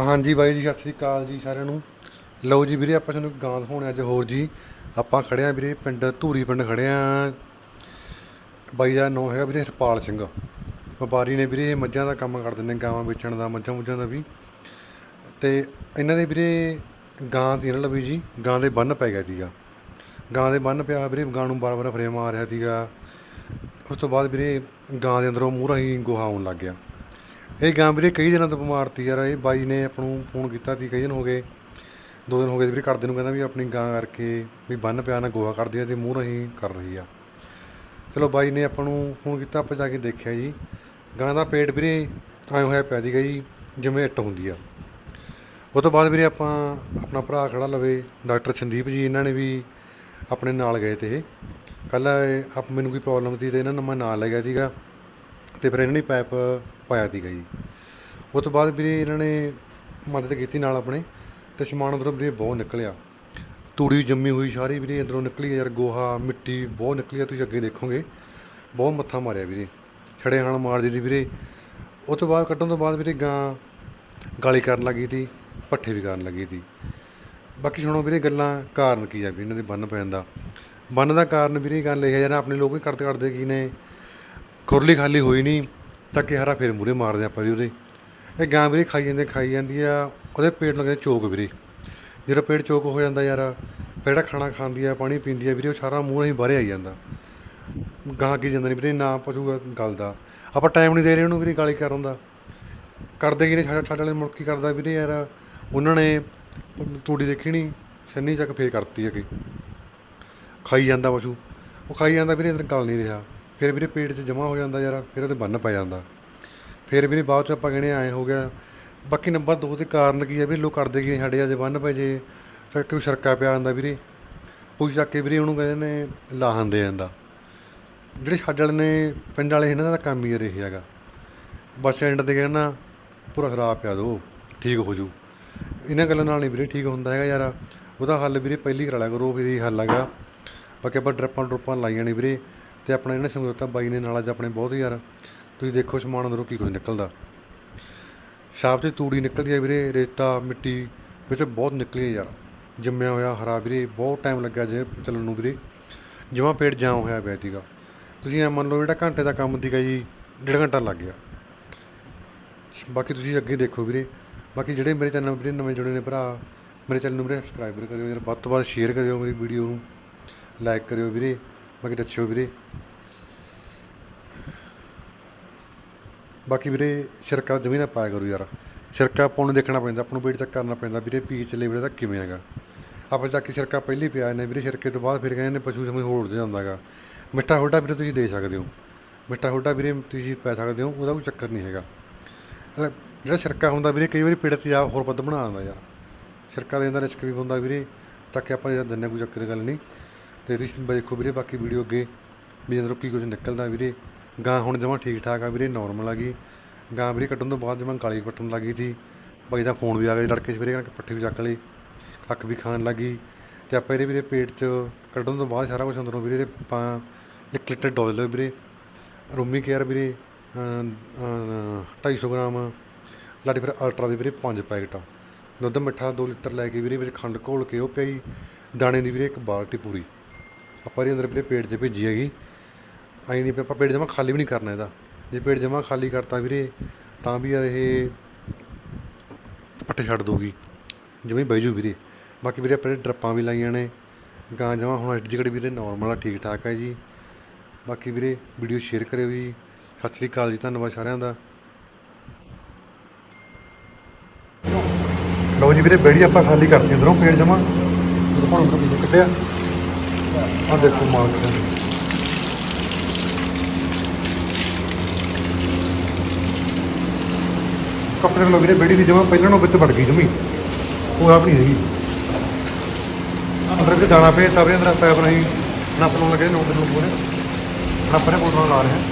ਹਾਂਜੀ ਬਾਈ ਜੀ, ਸਤਿ ਸ੍ਰੀ ਅਕਾਲ ਜੀ ਸਾਰਿਆਂ ਨੂੰ। ਲਓ ਜੀ ਵੀਰੇ, ਆਪਾਂ ਤੁਹਾਨੂੰ ਗਾਂ ਦਿਖਾਉਣੇ ਅੱਜ ਹੋਰ ਜੀ। ਆਪਾਂ ਖੜੇ ਆਂ ਵੀਰੇ, ਪਿੰਡ ਧੂਰੀ ਪਿੰਡ ਖੜੇ ਆਂ ਬਾਈ ਦਾ ਨਾਂ ਹੈਗਾ ਵੀਰੇ ਹਰਪਾਲ ਸਿੰਘ। ਵਪਾਰੀ ਨੇ ਵੀਰੇ ਇਹ ਮੱਝਾਂ ਦਾ ਕੰਮ ਕਰਦੇ ਨੇ, ਗਾਵਾਂ ਵੇਚਣ ਦਾ, ਮੱਝਾਂ ਮੁੱਝਾਂ ਦਾ ਵੀ। ਤੇ ਇਹਨਾਂ ਦੇ ਵੀਰੇ ਗਾਂ ਦੀ ਇਹਨਾਂ ਵੀ ਜੀ, ਗਾਂ ਦੇ ਬੰਨ ਪੈ ਗਿਆ ਸੀਗਾ। ਗਾਂ ਦੇ ਬੰਨ ਪਿਆ ਵੀਰੇ, ਗਾਂ ਨੂੰ ਬਾਰ-ਬਾਰ ਫਰੇਮ ਆ ਰਿਹਾ ਸੀਗਾ। ਉਸ ਤੋਂ ਬਾਅਦ ਵੀਰੇ ਗਾਂ ਦੇ ਅੰਦਰੋਂ ਮੂਹਰਾ ਹੀ ਗੋਹਾ ਆਉਣ ਲੱਗ ਗਿਆ। ਇਹ ਗਾਂ ਵੀਰੇ ਕਈ ਦਿਨਾਂ ਤੋਂ ਬਿਮਾਰ ਤੀ ਯਾਰ, ਇਹ ਬਾਈ ਨੇ ਆਪਾਂ ਨੂੰ ਫੋਨ ਕੀਤਾ ਸੀ ਕਈ ਦਿਨ ਹੋ ਗਏ। ਦੋ ਦਿਨ ਹੋ ਗਏ ਵੀਰੇ ਕਰਦੇ ਨੂੰ ਕਹਿੰਦਾ ਵੀ ਆਪਣੀ ਗਾਂ ਕਰਕੇ ਵੀ ਬੰਨ ਪਿਆ, ਨਾ ਗੋਹਾ ਕਰਦੀ ਆ ਤੇ ਮੂੰਹ ਰਹੀ ਕਰ ਰਹੀ ਆ। ਚਲੋ ਬਾਈ ਨੇ ਆਪਾਂ ਨੂੰ ਫੋਨ ਕੀਤਾ, ਆਪਾਂ ਜਾ ਕੇ ਦੇਖਿਆ ਜੀ। ਗਾਂ ਦਾ ਪੇਟ ਵੀਰੇ ਆਇਆ ਹੋਇਆ ਪੈ ਦੀ ਗਈ ਜਿਵੇਂ ਇੱਟ ਹੁੰਦੀ ਆ। ਉਹ ਤੋਂ ਬਾਅਦ ਵੀਰੇ ਆਪਾਂ ਆਪਣਾ ਭਰਾ ਖੜਾ ਲਵੇ, ਡਾਕਟਰ ਸੰਦੀਪ ਜੀ, ਇਹਨਾਂ ਨੇ ਵੀ ਆਪਣੇ ਨਾਲ ਗਏ ਤੇ। ਇਹ ਕੱਲ ਆਪ ਮੈਨੂੰ ਕੋਈ ਪ੍ਰੋਬਲਮ ਸੀ ਤੇ ਇਹਨਾਂ ਨੂੰ ਮੈਂ ਨਾਲ ਲੈ ਗਿਆ ਸੀਗਾ। ਤੇ ਫਿਰ ਇਹਨਾਂ ਨੇ ਪਾਈਪ ਪਾਇਆ ਸੀਗਾ ਜੀ। ਉਹ ਤੋਂ ਬਾਅਦ ਵੀਰੇ ਇਹਨਾਂ ਨੇ ਮਦਦ ਕੀਤੀ ਨਾਲ ਆਪਣੇ ਤੇ ਸਮਾਨ ਅੰਦਰੋਂ ਵੀਰੇ ਬਹੁਤ ਨਿਕਲਿਆ। ਤੂੜੀ ਜੰਮੀ ਹੋਈ ਸਾਰੀ ਵੀਰੇ, ਅੰਦਰੋਂ ਨਿਕਲੀ ਯਾਰ ਗੋਹਾ, ਮਿੱਟੀ ਬਹੁਤ ਨਿਕਲੀ ਆ, ਤੁਸੀਂ ਅੱਗੇ ਦੇਖੋਗੇ। ਬਹੁਤ ਮੱਥਾ ਮਾਰਿਆ ਵੀਰੇ। ਛੜੇ ਹਾਲ ਮਾਰਦੀ ਸੀ ਵੀਰੇ। ਉਹ ਤੋਂ ਬਾਅਦ ਕੱਢਣ ਤੋਂ ਬਾਅਦ ਵੀਰੇ ਗਾਂ ਗਾਲੀ ਕਰਨ ਲੱਗੀ ਤੀ ਪੱਠੇ ਵੀ ਕਰਨ ਲੱਗੀ ਤੀ ਬਾਕੀ ਸੁਣੋ ਵੀਰੇ ਗੱਲਾਂ ਕਾਰਨ ਕੀ ਆ ਵੀ ਇਹਨਾਂ ਦੇ ਬੰਨ ਪੈਣ ਦਾ। ਬੰਨ ਦਾ ਕਾਰਨ ਵੀਰੇ ਗੱਲ ਇਹ ਹੈ ਜਰਾ ਆਪਣੇ ਲੋਕ ਵੀ ਕਰਦੇ ਕਰਦੇ ਕੀ ਨੇ। ਖੁਰਲੀ ਖਾਲੀ ਹੋਈ ਨਹੀਂ ਤਾਂ ਕਿ ਹਰਾ ਫੇਰ ਮੂਰੇ ਮਾਰਦੇ ਆਪਾਂ ਵੀ ਉਹਦੇ। ਇਹ ਗਾਂ ਵੀਰੇ ਖਾਈ ਜਾਂਦੇ, ਖਾਈ ਜਾਂਦੀ ਆ, ਉਹਦੇ ਪੇਟ ਲੱਗਦੇ ਚੋਕ ਵੀਰੇ। ਜਦੋਂ ਪੇਟ ਚੋਕ ਹੋ ਜਾਂਦਾ ਯਾਰ ਪੇੜਾ ਖਾਣਾ ਖਾਂਦੀ ਆ, ਪਾਣੀ ਪੀਂਦੀ ਆ ਵੀਰੇ, ਉਹ ਸਾਰਾ ਮੂੰਹ ਹੀ ਬਾਹਰੇ ਆਈ ਜਾਂਦਾ। ਗਾਂ ਕੀ ਜਾਂਦਾ ਨਹੀਂ ਵੀਰੇ, ਨਾ ਪਸ਼ੂ ਗੱਲ ਦਾ। ਆਪਾਂ ਟਾਈਮ ਨਹੀਂ ਦੇ ਰਹੇ ਉਹਨੂੰ ਵੀਰੇ ਗਾਲੀ ਕਰਨ ਦਾ। ਕਰਦੇ ਕੀ ਨੇ, ਛੱਡ ਛੱਡ ਵਾਲੇ ਮੁੜ ਕੀ ਕਰਦਾ ਵੀਰੇ ਯਾਰ। ਉਹਨਾਂ ਨੇ ਤੂੜੀ ਦੇਖੀ ਨਹੀਂ, ਛੰਨੀ ਚੱਕ ਫੇਰ ਕਰਤੀ ਅੱਗੇ। ਖਾਈ ਜਾਂਦਾ ਪਸ਼ੂ। ਉਹ ਖਾਈ ਜਾਂਦਾ ਵੀਰੇ, ਅੰਦਰ ਗੱਲ ਨਹੀਂ ਰਿਹਾ। ਫਿਰ ਵੀਰੇ ਪੇਟ 'ਚ ਜਮਾ ਹੋ ਜਾਂਦਾ ਯਾਰ, ਫਿਰ ਉਹਦੇ ਬੰਨ ਪੈ ਜਾਂਦਾ। ਫਿਰ ਵੀਰੇ ਬਾਅਦ 'ਚ ਆਪਾਂ ਕਹਿੰਦੇ ਆਏ ਹੋ ਗਿਆ। ਬਾਕੀ ਨੰਬਰ 2 ਦੇ ਕਾਰਨ ਕੀ ਹੈ ਵੀ ਲੋਕ ਕਰਦੇ ਕੀ ਸਾਡੇ ਅਜੇ ਬੰਨ ਪੈ ਜੇ, ਫਿਰ ਕੋਈ ਸਰਕਾ ਪਿਆ ਜਾਂਦਾ ਵੀਰੇ। ਉਹ ਚੱਕ ਕੇ ਵੀਰੇ ਉਹਨੂੰ ਕਹਿੰਦੇ ਨੇ ਲਾਹਨ ਦੇ ਜਾਂਦਾ ਜਿਹੜੇ ਸਾਡੇ ਵਾਲੇ ਨੇ, ਪਿੰਡ ਵਾਲੇ ਇਹਨਾਂ ਦਾ ਤਾਂ ਕੰਮ ਹੀ ਇਹ ਹੈਗਾ। ਬੱਸ ਸਟੈਂਡ ਤੇ ਕਹਿਣਾ ਪੂਰਾ ਖਰਾਬ ਪਿਆ ਦੋ, ਠੀਕ ਹੋ ਜੂ। ਇਹਨਾਂ ਗੱਲਾਂ ਨਾਲ ਨਹੀਂ ਵੀਰੇ ਠੀਕ ਹੁੰਦਾ ਹੈਗਾ ਯਾਰ। ਉਹਦਾ ਹੱਲ ਵੀਰੇ ਪਹਿਲੀ ਕਰਾ ਲਿਆ ਕਰੋ ਵੀਰੇ ਹੱਲ ਹੈਗਾ। ਬਾਕੀ ਆਪਾਂ ਡਰਪਾਂ ਡਰਪਾਂ ਲਾਈਆਂ ਨੇ ਵੀਰੇ। ਤੇ ਆਪਣਾ ਇਹਨੇ ਸਮਝੌਤਾ ਬਾਈ ਨੇ ਨਾਲ ਅੱਜ ਆਪਣੇ ਬਹੁਤ ਯਾਰ। ਤੁਸੀਂ ਦੇਖੋ ਸਮਾਨ ਅੰਦਰੋਂ ਕੀ ਕੁਝ ਨਿਕਲਦਾ। ਸ਼ਾਪ ਤੇ ਤੂੜੀ ਨਿਕਲਦੀ ਹੈ ਵੀਰੇ, ਰੇਤਾ, ਮਿੱਟੀ, ਵਿੱਚ ਬਹੁਤ ਨਿਕਲੀ ਹੈ ਯਾਰ। ਜੰਮਿਆ ਹੋਇਆ ਹਰਾ ਵੀਰੇ, ਬਹੁਤ ਟਾਈਮ ਲੱਗਾ ਜੇ ਚੱਲਣ ਨੂੰ ਵੀਰੇ। ਜਮਾਂ ਪੇਟ ਜਾਮ ਹੋਇਆ ਪਿਆ ਸੀਗਾ। ਤੁਸੀਂ ਐ ਮੰਨ ਲਓ ਜਿਹੜਾ ਘੰਟੇ ਦਾ ਕੰਮ ਸੀਗਾ ਜੀ, ਡੇਢ ਘੰਟਾ ਲੱਗ ਗਿਆ। ਬਾਕੀ ਤੁਸੀਂ ਅੱਗੇ ਦੇਖੋ ਵੀਰੇ। ਬਾਕੀ ਜਿਹੜੇ ਮੇਰੇ ਚੈਨਲ ਵੀਰੇ ਨਵੇਂ ਜੁੜੇ ਨੇ ਭਰਾ, ਮੇਰੇ ਚੈਨਲ ਨੂੰ ਵੀਰੇ ਸਬਸਕ੍ਰਾਈਬ ਕਰਿਓ ਯਾਰ। ਵੱਧ ਤੋਂ ਵੱਧ ਸ਼ੇਅਰ ਕਰਿਓ ਮੇਰੀ ਵੀਡੀਓ ਨੂੰ। ਲਾਈਕ ਕਰਿਓ ਵੀਰੇ। ਬਾਕੀ ਦੱਸਿਓ ਵੀਰੇ। ਬਾਕੀ ਵੀਰੇ ਸ਼ਿਰਕਾ ਜਮੀ ਨਾ ਪਾਇਆ ਕਰੋ ਯਾਰ। ਸ਼ਿਰਕਾ ਆਪਾਂ ਨੂੰ ਦੇਖਣਾ ਪੈਂਦਾ, ਆਪਾਂ ਨੂੰ ਵੇਟ ਚੈੱਕ ਕਰਨਾ ਪੈਂਦਾ ਵੀਰੇ ਪੀ ਚੱਲੇ ਵੀਰੇ ਦਾ ਕਿਵੇਂ ਹੈਗਾ। ਆਪਾਂ ਜਾ ਕੇ ਸ਼ਿਰਕਾ ਪਹਿਲੀ ਪਿਆ ਨੇ ਵੀਰੇ ਸ਼ਿਰਕੇ ਤੋਂ ਬਾਅਦ ਫਿਰ ਕਹਿੰਦੇ ਨੇ ਪਸ਼ੂ ਸਮੇਂ ਹੋਰ ਜਾਂਦਾਗਾ ਮਿੱਠਾ ਹੋਡਾ ਵੀਰੇ ਤੁਸੀਂ ਦੇ ਸਕਦੇ ਹੋ। ਮਿੱਠਾ ਹੋਡਾ ਵੀਰੇ ਤੁਸੀਂ ਪੈ ਸਕਦੇ ਹੋ, ਉਹਦਾ ਕੋਈ ਚੱਕਰ ਨਹੀਂ ਹੈਗਾ। ਜਿਹੜਾ ਸ਼ਿਰਕਾ ਹੁੰਦਾ ਵੀਰੇ, ਕਈ ਵਾਰੀ ਪੇਟ ਤੇ ਆ ਹੋਰ ਵੱਧ ਬਣਾ ਦਿੰਦਾ ਯਾਰ। ਸ਼ਰਕਾ ਦੇਣ ਦਾ ਰਿਸਕ ਵੀ ਹੁੰਦਾ ਵੀਰੇ, ਤਾਂ ਕਿ ਆਪਾਂ ਜਿਹੜਾ ਦਿੰਨੇ ਕੋਈ ਚੱਕਰ ਦੀ ਗੱਲ ਨਹੀਂ। ਤੇ ਤੁਸੀਂ ਦੇਖੋ ਵੀਰੇ ਬਾਕੀ ਵੀਡੀਓ ਅੱਗੇ ਵੀ ਅੰਦਰੋਂ ਕੀ ਕੁਝ ਨਿਕਲਦਾ ਵੀਰੇ। ਗਾਂ ਹੁਣ ਜਮਾਂ ਠੀਕ ਠਾਕ ਆ ਵੀਰੇ ਨਾਰਮਲ ਆ ਗਈ। ਗਾਂ ਵੀਰੇ ਕੱਟਣ ਤੋਂ ਬਾਅਦ ਜਮਾਂ ਕਾਲੀ ਪੱਟਣ ਲੱਗੀ ਸੀ। ਬਾਈ ਦਾ ਫੋਨ ਵੀ ਆ ਗਿਆ ਲੜਕੇ ਸਵੇਰੇ ਕਰਕੇ ਪੱਠੇ ਵੀ ਚੱਕ ਲਏ। ਕੱਖ ਵੀ ਖਾਣ ਲੱਗੀ ਤੇ ਆਪਾਂ ਇਹਦੇ ਵੀਰੇ ਪੇਟ 'ਚ ਕੱਢਣ ਤੋਂ ਬਾਅਦ ਸਾਰਾ ਕੁਝ ਅੰਦਰੋਂ ਵੀਰੇ ਤੇ ਆਪਾਂ ਇੱਕ ਲੀਟਰ ਡੋਜ਼ ਲਓ ਵੀਰੇ। ਰੋਮੀ ਕੇਅਰ ਵੀਰੇ ਅਮ, ਅਮ, 250 ਗ੍ਰਾਮ। ਲਾਡੀ ਫਿਰ ਅਲਟਰਾ ਦੇ ਵੀਰੇ ਪੰਜ ਪੈਕਟ। ਦੁੱਧ ਮਿੱਠਾ 2 ਲੀਟਰ ਲੈ ਕੇ ਵੀਰੇ ਵਿੱਚ ਖੰਡ ਘੋਲ ਕੇ ਉਹ ਪਿਆਈ। ਦਾਣੇ ਦੀ ਵੀਰੇ ਇੱਕ ਬਾਲਟੀ ਪੂਰੀ। ਆਪਾਂ ਇਹਦੇ ਅੰਦਰ ਵੀਰੇ ਪੇਟ 'ਚ ਭੇਜੀ ਹੈਗੀ। ਆਈ ਨਹੀਂ ਆਪਾਂ ਪੇਟ ਜਮਾ ਖਾਲੀ ਵੀ ਨਹੀਂ ਕਰਨਾ ਇਹਦਾ। ਜੇ ਪੇਟ ਜਮਾ ਖਾਲੀ ਕਰਤਾ ਵੀਰੇ, ਤਾਂ ਵੀ ਯਾਰ ਇਹ ਪੱਟੇ ਛੱਡ ਦੂਗੀ ਜਿਵੇਂ ਬਹਿ ਜੂ ਵੀਰੇ। ਬਾਕੀ ਵੀਰੇ ਆਪਣੇ ਡਰਪਾਂ ਵੀ ਲਾਈਆਂ ਨੇ। ਗਾਂ ਜਮਾ ਹੁਣ ਐਡੀ ਵੀਰੇ ਨਾਰਮਲ ਆ ਠੀਕ ਠਾਕ ਹੈ ਜੀ। ਬਾਕੀ ਵੀਰੇ ਵੀਡੀਓ ਸ਼ੇਅਰ ਕਰਿਓ ਜੀ। ਸਤਿ ਸ੍ਰੀ ਅਕਾਲ ਜੀ, ਧੰਨਵਾਦ ਸਾਰਿਆਂ ਦਾ। ਲਓ ਜੀ ਵੀਰੇ ਬੇੜੀ ਆਪਾਂ ਖਾਲੀ ਕਰਤੀ ਅੰਦਰੋਂ ਪੇੜ ਜਮਾ। ਹੁਣ ਅੰਦਰੋਂ ਕਿੱਥੇ ਕੱਢਿਆ। ਆ ਦੇਖੋ ਮਾਲ ਕਿੱਥੇ ਕੱਪੜੇ ਲੋ ਵੀਰੇ ਬੇੜੀ ਦੀ ਜਮਾ ਪਹਿਲਾਂ ਨੂੰ ਵਿੱਚ ਵੜ ਗਈ ਜਮੀ। ਉਹ ਆਪ ਨਹੀਂ ਹੈਗੀ ਅੰਦਰ ਵੀ ਦਾਣਾ ਪਿਆ ਤਾਂ ਵੀ ਅੰਦਰ ਪੈਪ ਨਹੀਂ। ਨੱਪ ਨੂੰ ਲੱਗੇ ਨੋਟ ਨੂੰ ਪੂਰੇ। ਨੱਪ ਨੇ ਬੋਤਲਾਂ ਲਾ ਰਹੇ ਹਾਂ